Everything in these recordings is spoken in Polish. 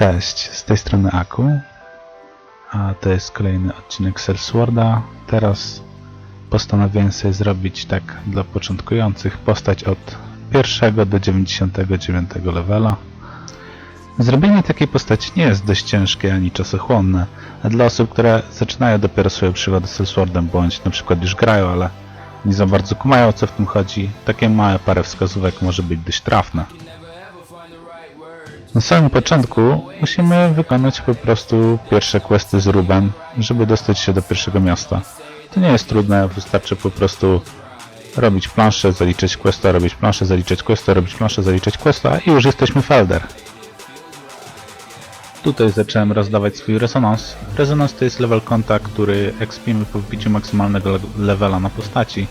Cześć, z tej strony Aku, a to jest kolejny odcinek Sellsworda. Teraz postanowiłem sobie zrobić tak dla początkujących postać od pierwszego do 99 levela. Zrobienie takiej postaci nie jest dość ciężkie ani czasochłonne, a dla osób, które zaczynają dopiero swoją przygodę z Sellswordem, bądź na przykład już grają, ale nie za bardzo kumają o co w tym chodzi, takie małe parę wskazówek może być dość trafne. Na samym początku musimy wykonać po prostu pierwsze questy z Ruben, żeby dostać się do pierwszego miasta. To nie jest trudne, wystarczy po prostu robić planszę, zaliczyć questa, robić planszę, zaliczyć questa, robić planszę, zaliczyć questa i już jesteśmy w Elder. Tutaj zacząłem rozdawać swój rezonans. Rezonans to jest level konta, który expimy po wbiciu maksymalnego le- levela na postaci.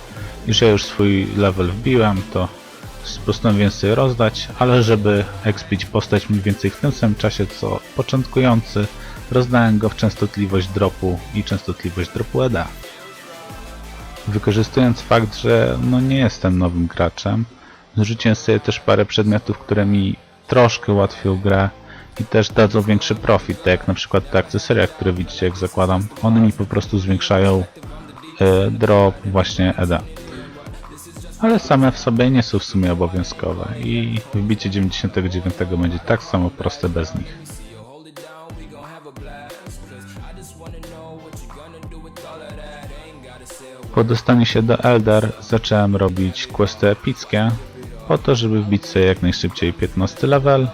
Już ja już swój level wbiłem, to postanowiłem sobie rozdać, ale żeby expić postać mniej więcej w tym samym czasie co początkujący, rozdałem go w częstotliwość dropu i częstotliwość dropu ED. Wykorzystując fakt, że no nie jestem nowym graczem, zrzuciłem sobie też parę przedmiotów, które mi troszkę ułatwią grę i też dadzą większy profit, tak jak na przykład te akcesoria, które widzicie jak zakładam. One mi po prostu zwiększają e, drop właśnie ED ale same w sobie nie są w sumie obowiązkowe i wbicie 99 będzie tak samo proste bez nich. Po dostaniu się do Elder zacząłem robić questy epickie po to, żeby wbić sobie jak najszybciej 15 level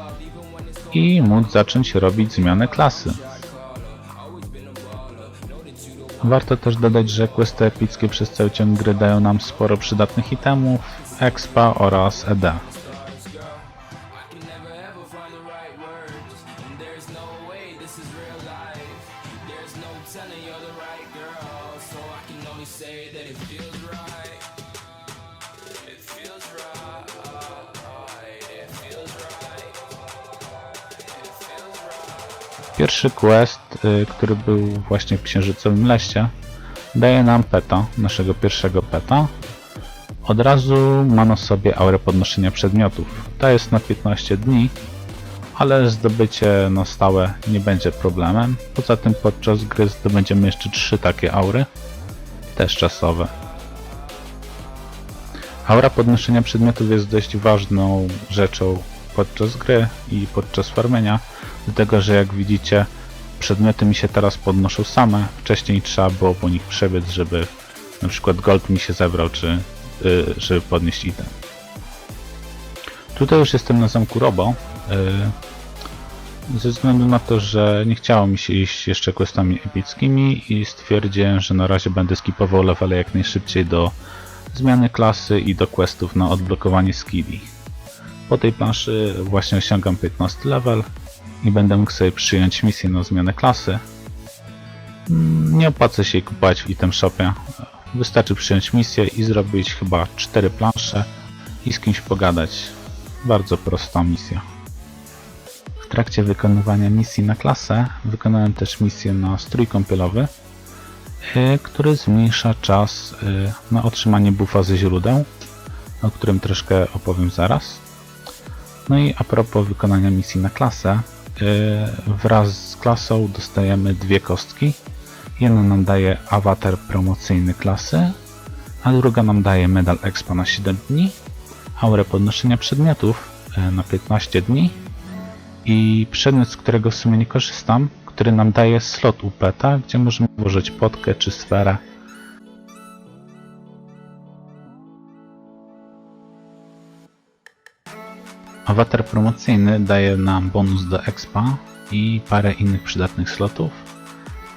i móc zacząć robić zmianę klasy. Warto też dodać, że questy epickie przez cały ciąg gry dają nam sporo przydatnych itemów, expa oraz ED. Pierwszy quest, y, który był właśnie w Księżycowym Leście, daje nam peta, naszego pierwszego peta. Od razu ma na sobie aurę podnoszenia przedmiotów. Ta jest na 15 dni, ale zdobycie na stałe nie będzie problemem. Poza tym podczas gry zdobędziemy jeszcze trzy takie aury, też czasowe. Aura podnoszenia przedmiotów jest dość ważną rzeczą podczas gry i podczas farmienia, dlatego że jak widzicie przedmioty mi się teraz podnoszą same, wcześniej trzeba było po nich przebiec, żeby na przykład gold mi się zebrał, czy y, żeby podnieść item. Tutaj już jestem na zamku Robo, y, ze względu na to, że nie chciało mi się iść jeszcze questami epickimi i stwierdziłem, że na razie będę skipował levele jak najszybciej do zmiany klasy i do questów na odblokowanie skilli. Po tej planszy właśnie osiągam 15 level i będę mógł sobie przyjąć misję na zmianę klasy. Mm, Nie opłaca się kupować w item shopie. Wystarczy przyjąć misję i zrobić chyba 4 plansze i z kimś pogadać. Bardzo prosta misja. W trakcie wykonywania misji na klasę wykonałem też misję na strój kąpielowy, y, który zmniejsza czas y, na otrzymanie buffa ze źródeł, o którym troszkę opowiem zaraz. No i a propos wykonania misji na klasę, wraz z klasą dostajemy dwie kostki. Jedna nam daje awatar promocyjny klasy, a druga nam daje medal expa na 7 dni, aurę podnoszenia przedmiotów yy, na 15 dni i przedmiot, z którego w sumie nie korzystam, który nam daje slot u peta, gdzie możemy włożyć potkę czy sferę. Awatar promocyjny daje nam bonus do expa i parę innych przydatnych slotów,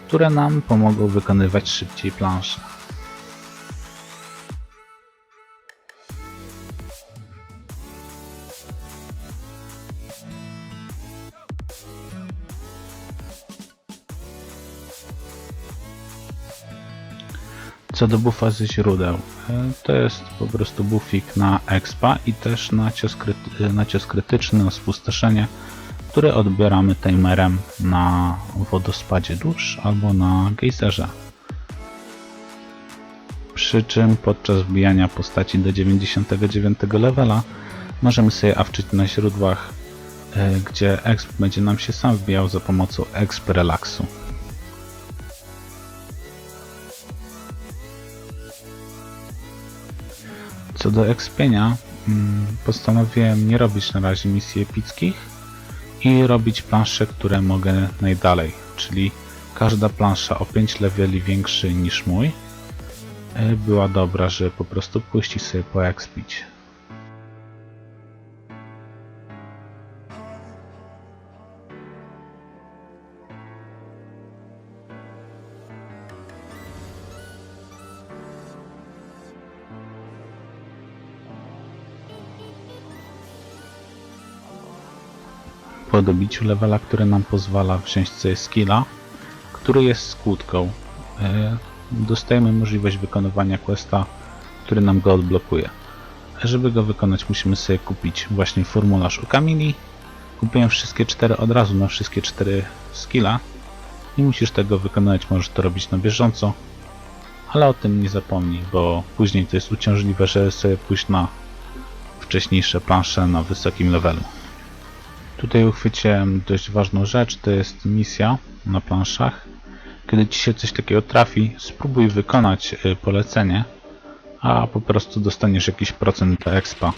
które nam pomogą wykonywać szybciej plansze. Co do buffa ze źródeł, e, to jest po prostu buffik na expa i też na cios, kryty, na cios krytyczny, na spustoszenie, który odbieramy timerem na wodospadzie dusz albo na gejzerze. Przy czym podczas wbijania postaci do 99 levela możemy sobie awczyć na źródłach e, gdzie exp będzie nam się sam wbijał za pomocą exp relaxu. Co do expienia, mm, postanowiłem nie robić na razie misji epickich i robić plansze, które mogę najdalej, czyli każda plansza o 5 leveli większy niż mój e, była dobra, żeby po prostu puścić sobie poekspić. Po dobiciu levela, który nam pozwala wziąć sobie skilla, który jest skłódką. E, Dostajemy możliwość wykonywania questa, który nam go odblokuje. Żeby go wykonać musimy sobie kupić właśnie formularz u Kamili. Kupiłem wszystkie cztery od razu na wszystkie cztery skilla. Nie musisz tego wykonywać, możesz to robić na bieżąco. Ale o tym nie zapomnij, bo później to jest uciążliwe, żeby sobie pójść na wcześniejsze plansze na wysokim levelu. Tutaj uchwyciłem dość ważną rzecz, to jest misja na planszach. Kiedy Ci się coś takiego trafi, spróbuj wykonać y, polecenie, a po prostu dostaniesz jakiś procent expa.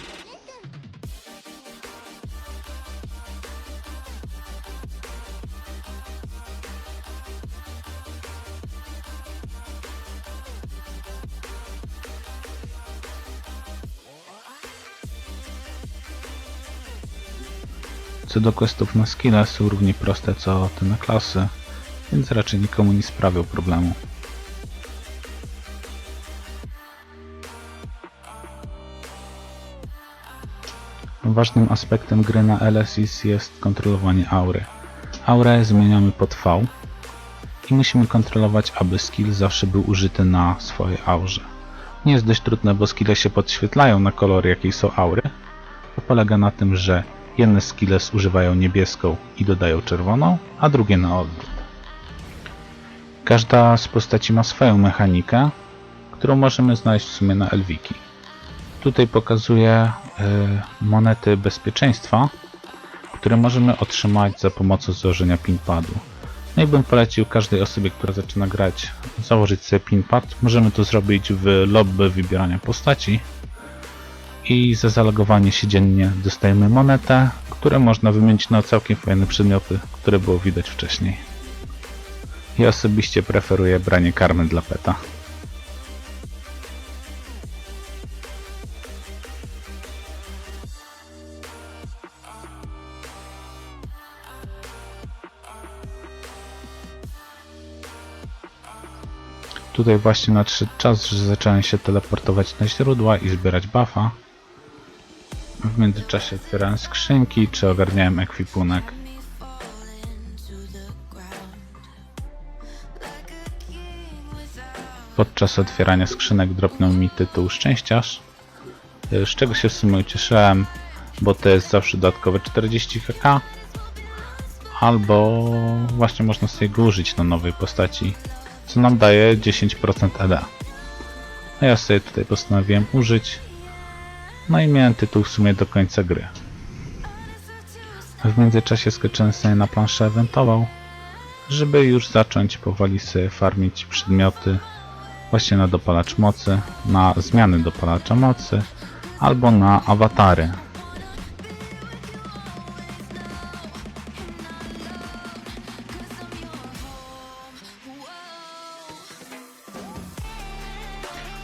Co do questów na skilla są równie proste co te na klasy, więc raczej nikomu nie sprawią problemu. Ważnym aspektem gry na LSIS jest kontrolowanie aury. Aurę zmieniamy pod V i musimy kontrolować, aby skill zawsze był użyty na swojej aurze. Nie jest dość trudne, bo skille się podświetlają na kolor jakiej są aury. To polega na tym, że jedne skills używają niebieską i dodają czerwoną, a drugie na odwrót. Każda z postaci ma swoją mechanikę, którą możemy znaleźć w sumie na Elwiki. Tutaj pokazuję y, monety bezpieczeństwa, które możemy otrzymać za pomocą założenia pinpadu. No i bym polecił każdej osobie, która zaczyna grać, założyć sobie pinpad. Możemy to zrobić w lobby wybierania postaci. I za zalogowanie się dziennie dostajemy monetę, które można wymienić na całkiem fajne przedmioty, które było widać wcześniej. Ja osobiście preferuję branie karmy dla peta. Tutaj właśnie nadszedł czas, że zacząłem się teleportować na źródła i zbierać buffa. W międzyczasie otwierałem skrzynki, czy ogarniałem ekwipunek. Podczas otwierania skrzynek dropnął mi tytuł Szczęściarz, z czego się w sumie ucieszyłem, bo to jest zawsze dodatkowe 40 kk, albo właśnie można sobie go użyć na nowej postaci, co nam daje 10% ED. A ja sobie tutaj postanowiłem użyć, no i miałem tytuł w sumie do końca gry. W międzyczasie skoczyłem sobie na planszę eventową, żeby już zacząć powoli sobie farmić przedmioty właśnie na dopalacz mocy, na zmiany dopalacza mocy albo na awatary.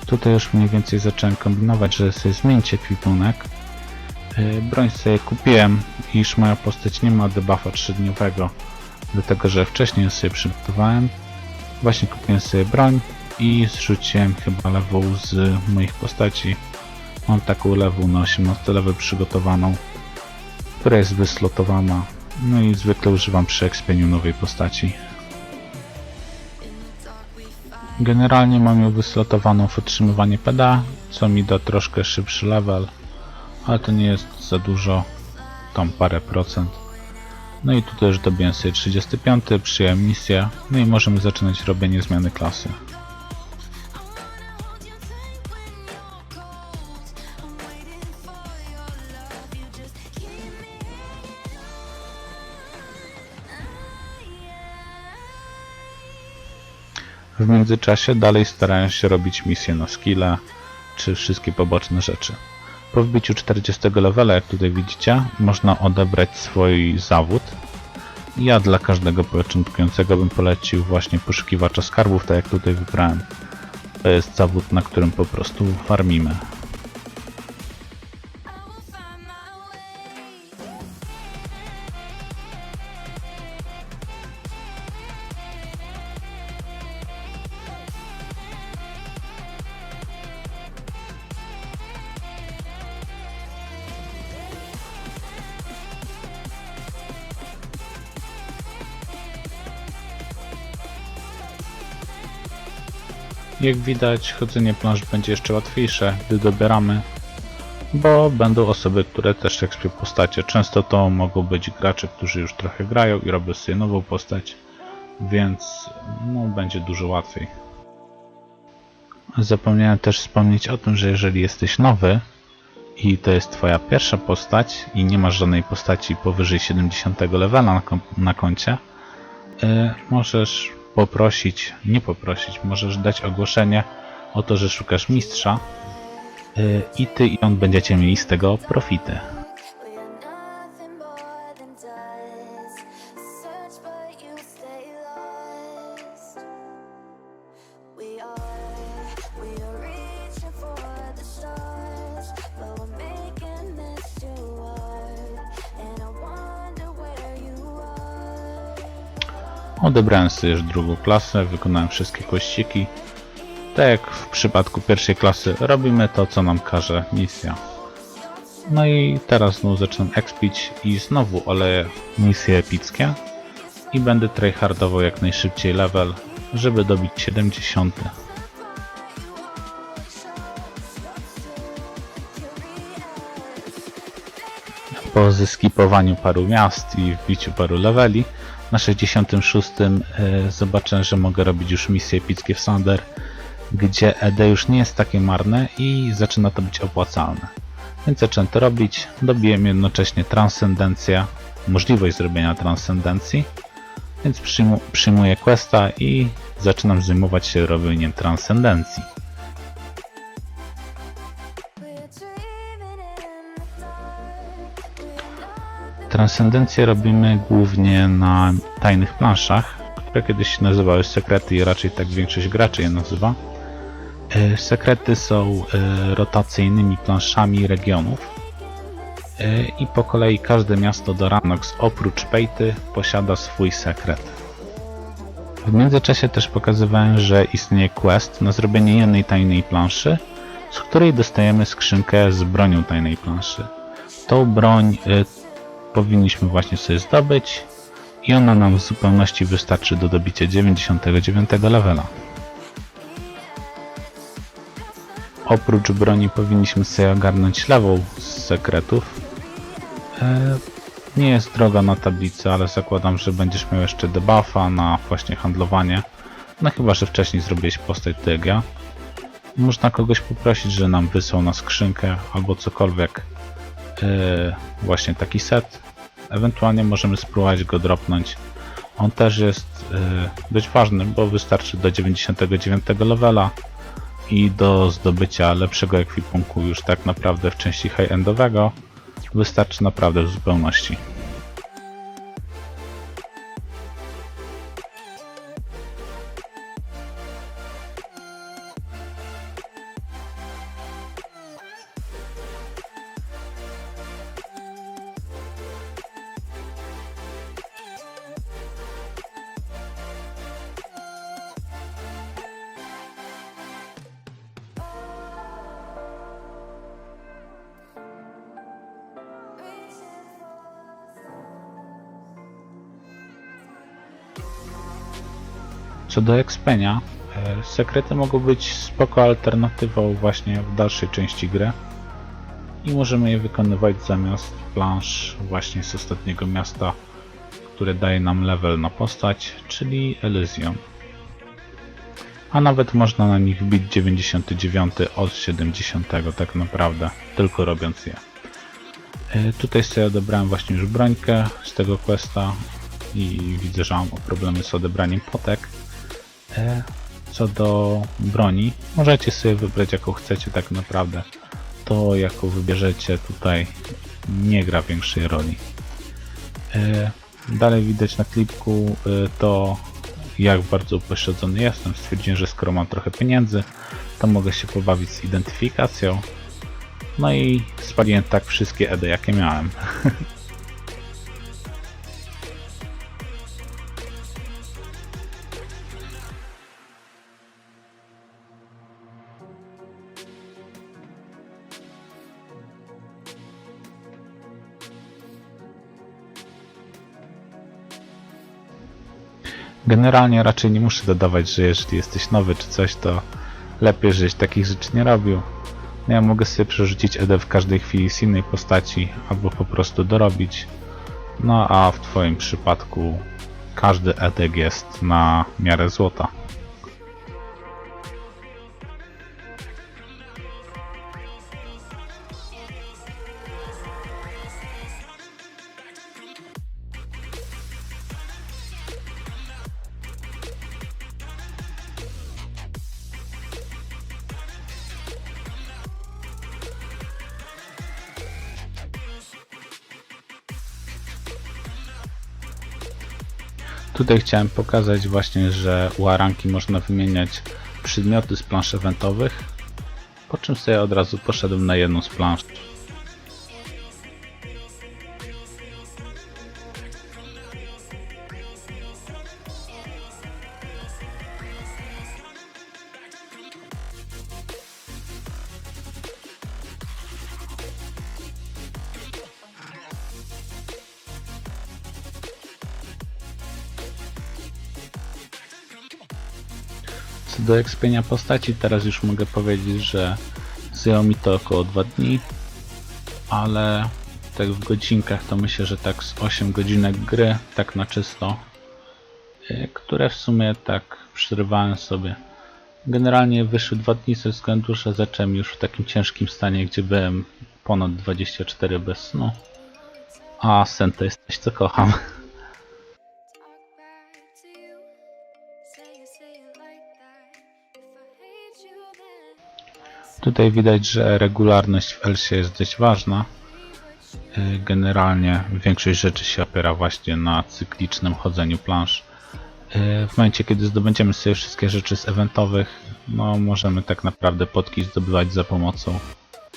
Tutaj już mniej więcej zacząłem kombinować, że sobie zmienić ekwipunek. Yy, Broń sobie kupiłem, iż moja postać nie ma debuffa trzydniowego, dlatego że wcześniej sobie przygotowałem. Właśnie kupiłem sobie broń i zrzuciłem chyba lewą z moich postaci. Mam taką lewą na 18 level przygotowaną, która jest wyslotowana. No i zwykle używam przy ekspieniu nowej postaci. Generalnie mam ją wyslotowaną w otrzymywanie PDA, co mi da troszkę szybszy level, ale to nie jest za dużo, tam parę procent. No i tutaj już dobiłem sobie 35, przyjąłem misję, no i możemy zaczynać robienie zmiany klasy. W międzyczasie dalej starają się robić misje na skille, czy wszystkie poboczne rzeczy. Po wbiciu 40 levela, jak tutaj widzicie, można odebrać swój zawód. Ja dla każdego początkującego bym polecił właśnie poszukiwacza skarbów, tak jak tutaj wybrałem. To jest zawód, na którym po prostu farmimy. Jak widać, chodzenie planż będzie jeszcze łatwiejsze, gdy dobieramy, bo będą osoby, które też ekspią postacie. Często to mogą być gracze, którzy już trochę grają i robią sobie nową postać, więc no, będzie dużo łatwiej. Zapomniałem też wspomnieć o tym, że jeżeli jesteś nowy i to jest twoja pierwsza postać i nie masz żadnej postaci powyżej 70 levela na, na koncie, y, możesz poprosić, nie poprosić, możesz dać ogłoszenie o to, że szukasz mistrza y, i ty i on będziecie mieli z tego profity. Odebrałem sobie już drugą klasę, wykonałem wszystkie kościki. Tak jak w przypadku pierwszej klasy, robimy to, co nam każe misja. No i teraz znowu zaczynam expić i znowu oleję misje epickie i będę tryhardował jak najszybciej level, żeby dobić 70. Po zeskipowaniu paru miast i wbiciu paru leveli, na 66 e, zobaczę, że mogę robić już misje epickie w Sander, gdzie ED już nie jest takie marne i zaczyna to być opłacalne. Więc zacząłem to robić, dobiłem jednocześnie transcendencję, możliwość zrobienia transcendencji, więc przyjmu, przyjmuję questa i zaczynam zajmować się robieniem transcendencji. Transcendencję robimy głównie na tajnych planszach, które kiedyś się nazywały sekrety i raczej tak większość graczy je nazywa. E, Sekrety są e, rotacyjnymi planszami regionów E, i po kolei każde miasto do Ranox oprócz Pejty posiada swój sekret. W międzyczasie też pokazywałem, że istnieje quest na zrobienie jednej tajnej planszy, z której dostajemy skrzynkę z bronią tajnej planszy. Tą broń powinniśmy właśnie sobie zdobyć i ona nam w zupełności wystarczy do dobicia 99 levela. Oprócz broni powinniśmy sobie ogarnąć lewą z sekretów. E, Nie jest droga na tablicę, ale zakładam, że będziesz miał jeszcze debuffa na właśnie handlowanie. No chyba, że wcześniej zrobiłeś postać tak. Można kogoś poprosić, że nam wysłał na skrzynkę albo cokolwiek e, właśnie taki set. Ewentualnie możemy spróbować go dropnąć. On też jest e, dość ważny, bo wystarczy do 99 levela i do zdobycia lepszego ekwipunku już tak naprawdę w części high-endowego wystarczy naprawdę w zupełności. Co do Expenia, e, sekrety mogą być spoko alternatywą właśnie w dalszej części gry i możemy je wykonywać zamiast plansz właśnie z ostatniego miasta, które daje nam level na postać, czyli Elysium. A nawet można na nich wbić 99 od 70 tak naprawdę, tylko robiąc je. E, Tutaj sobie odebrałem właśnie już brońkę z tego questa i widzę, że mam problemy z odebraniem potek. E, co do broni, możecie sobie wybrać jaką chcecie tak naprawdę. To jaką wybierzecie tutaj nie gra większej roli. E, Dalej widać na klipku e, to jak bardzo upośledzony jestem. Stwierdziłem, że skoro mam trochę pieniędzy, to mogę się pobawić z identyfikacją. No i spaliłem tak wszystkie ED jakie miałem. Generalnie raczej nie muszę dodawać, że jeżeli jesteś nowy czy coś, to lepiej, żeś takich rzeczy nie robił. No Ja mogę sobie przerzucić ED w każdej chwili z innej postaci, albo po prostu dorobić. No a w Twoim przypadku każdy EDG jest na miarę złota. Tutaj chciałem pokazać właśnie, że u Aranki można wymieniać przedmioty z plansz eventowych, po czym sobie od razu poszedłem na jedną z plansz. Do ekspienia postaci, teraz już mogę powiedzieć, że zajęło mi to około 2 dni, ale tak w godzinkach to myślę, że tak z 8 godzinek gry, tak na czysto, y, które w sumie tak przerywałem sobie. Generalnie wyszły 2 dni ze względu, że zacząłem już w takim ciężkim stanie, gdzie byłem ponad 24 bez snu. A sen to jest coś, co kocham. Tutaj widać, że regularność w Elsie jest dość ważna. Yy, Generalnie większość rzeczy się opiera właśnie na cyklicznym chodzeniu plansz. Yy, W momencie, kiedy zdobędziemy sobie wszystkie rzeczy z eventowych, no możemy tak naprawdę potki zdobywać za pomocą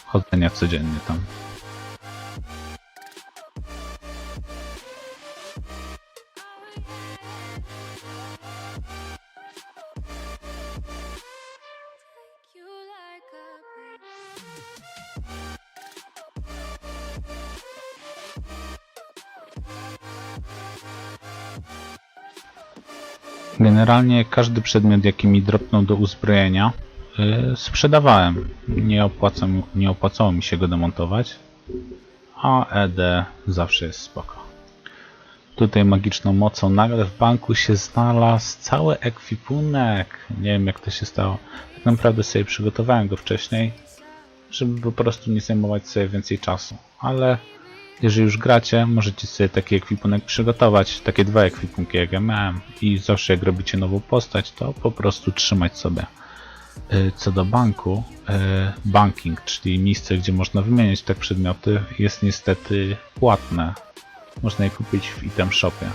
chodzenia codziennie tam. Generalnie każdy przedmiot, jaki mi dropnął do uzbrojenia, yy, sprzedawałem. Nie, opłaca, nie opłacało mi się go demontować, a ED zawsze jest spoko. Tutaj magiczną mocą nagle w banku się znalazł cały ekwipunek. Nie wiem jak to się stało. Tak naprawdę sobie przygotowałem go wcześniej, żeby po prostu nie zajmować sobie więcej czasu. Ale jeżeli już gracie, możecie sobie taki ekwipunek przygotować, takie dwa ekwipunki jak ja miałem i zawsze jak robicie nową postać, to po prostu trzymać sobie. Y, Co do banku, y, banking, czyli miejsce, gdzie można wymieniać te przedmioty, jest niestety płatne. Można je kupić w item shopie.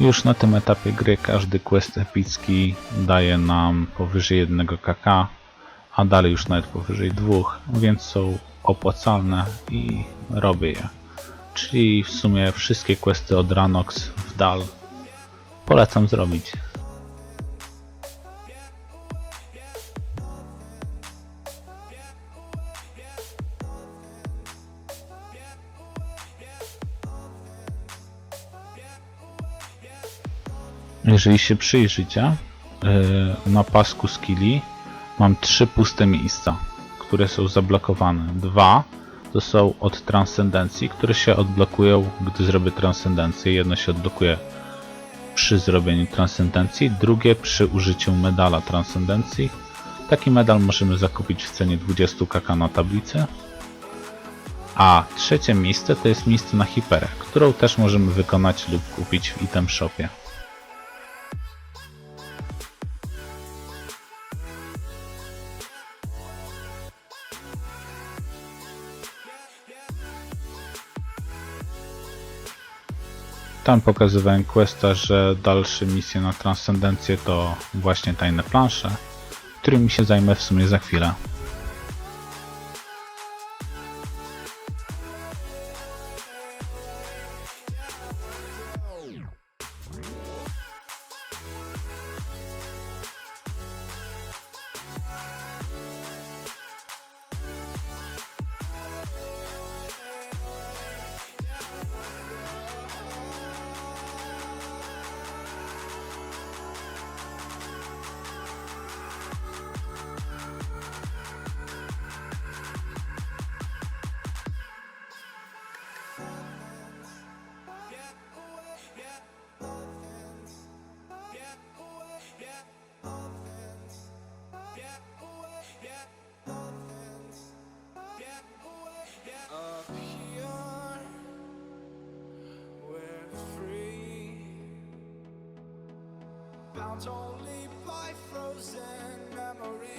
Już na tym etapie gry każdy quest epicki daje nam powyżej 1 kk, a dalej już nawet powyżej 2, więc są opłacalne i robię je. Czyli w sumie wszystkie questy od Ranox w dal polecam zrobić. Jeżeli się przyjrzycie, na pasku skilli mam trzy puste miejsca, które są zablokowane. Dwa to są od transcendencji, które się odblokują, gdy zrobię transcendencję. Jedno się odblokuje przy zrobieniu transcendencji, drugie przy użyciu medala transcendencji. Taki medal możemy zakupić w cenie 20 kk na tablicy. A trzecie miejsce to jest miejsce na hiperę, którą też możemy wykonać lub kupić w item shopie. Tam pokazywałem questa, że dalsze misje na transcendencję to właśnie tajne plansze, którymi się zajmę w sumie za chwilę. Bound only by frozen memories.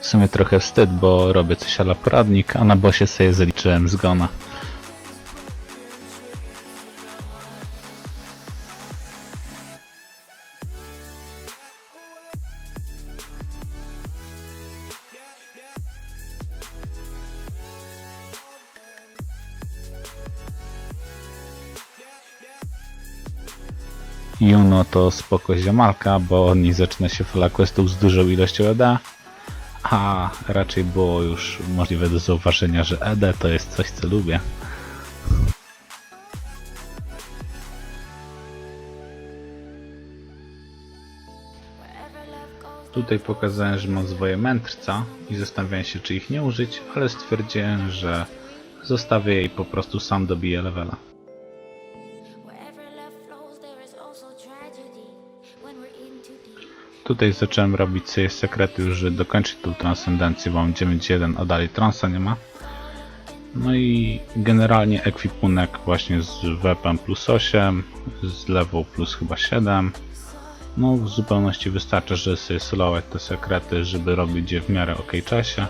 W sumie trochę wstyd, bo robię coś ala poradnik, a na bosie sobie zaliczyłem zgona. Juno to spoko ziomalka, bo od niej zaczyna się fala questów z dużą ilością ED, a raczej było już możliwe do zauważenia, że ED to jest coś, co lubię. Tutaj pokazałem, że mam swoje mędrca i zastanawiałem się, czy ich nie użyć, ale stwierdziłem, że zostawię je i po prostu sam dobiję levela. Tutaj zacząłem robić sobie sekrety już, żeby dokończyć tą transcendencję, bo mam 9.1, a dalej transa nie ma. No i generalnie ekwipunek właśnie z wepem plus 8, z lewą plus chyba 7. No w zupełności wystarczy, żeby sobie solować te sekrety, żeby robić je w miarę ok czasie.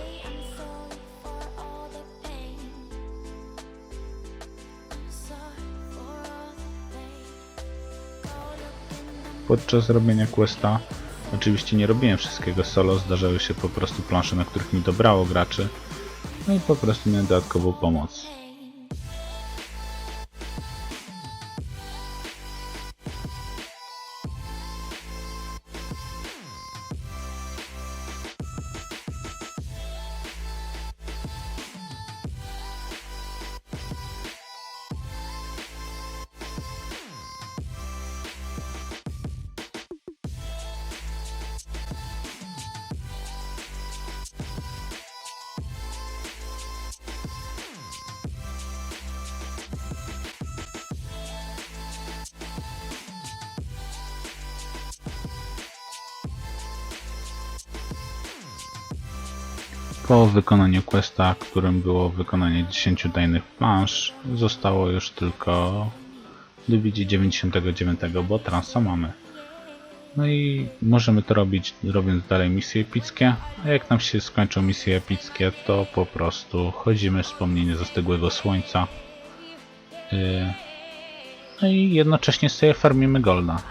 Podczas robienia questa oczywiście nie robiłem wszystkiego solo, zdarzały się po prostu plansze, na których mi dobrało graczy. No i po prostu miałem dodatkową pomoc. Po wykonaniu questa, którym było wykonanie 10 tajnych plansz, zostało już tylko dobić 99, bo transa mamy. No i możemy to robić robiąc dalej misje epickie, a jak nam się skończą misje epickie, to po prostu chodzimy wspomnienie zastygłego słońca. Yy, No i jednocześnie sobie farmimy golda.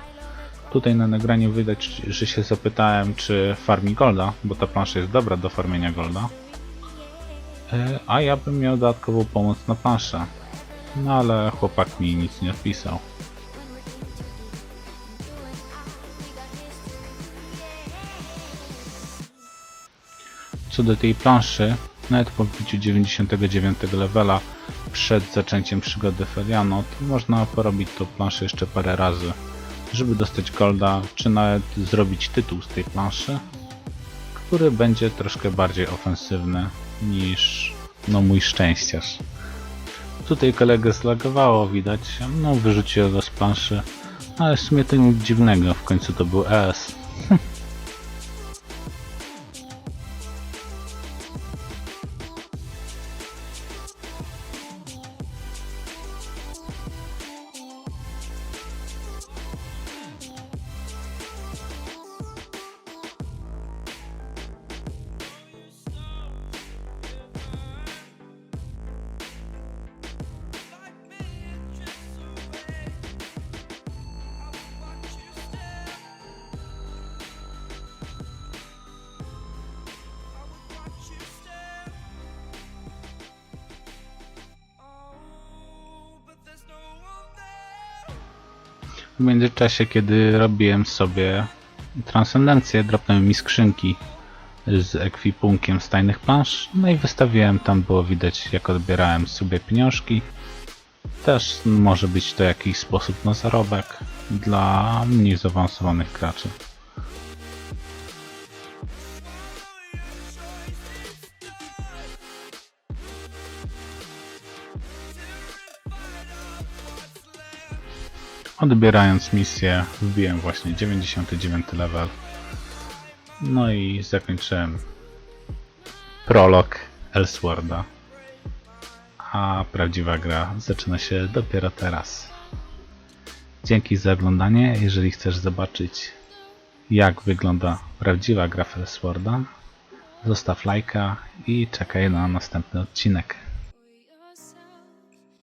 Tutaj na nagraniu widać, że się zapytałem, czy farmi golda, bo ta plansza jest dobra do farmienia golda. E, A ja bym miał dodatkową pomoc na planszę. No ale chłopak mi nic nie odpisał. Co do tej planszy, nawet po wbiciu 99 levela przed zaczęciem przygody Feriano, to można porobić tą planszę jeszcze parę razy, żeby dostać golda, czy nawet zrobić tytuł z tej planszy, który będzie troszkę bardziej ofensywny niż no mój szczęściarz. Tutaj kolegę zlagowało, widać, no wyrzuciło go z planszy, ale w sumie to nic dziwnego, w końcu to był ES. Międzyczasie, kiedy robiłem sobie transcendencję, dropnęły mi skrzynki z ekwipunkiem z tajnych plansz, no i wystawiłem, tam było widać jak odbierałem sobie pieniążki. Też może być to jakiś sposób na zarobek dla mniej zaawansowanych graczy. Odbierając misję, wbiłem właśnie 99 level. No i zakończyłem prolog Elsworda. A prawdziwa gra zaczyna się dopiero teraz. Dzięki za oglądanie. Jeżeli chcesz zobaczyć jak wygląda prawdziwa gra w Elsworda, zostaw lajka i czekaj na następny odcinek.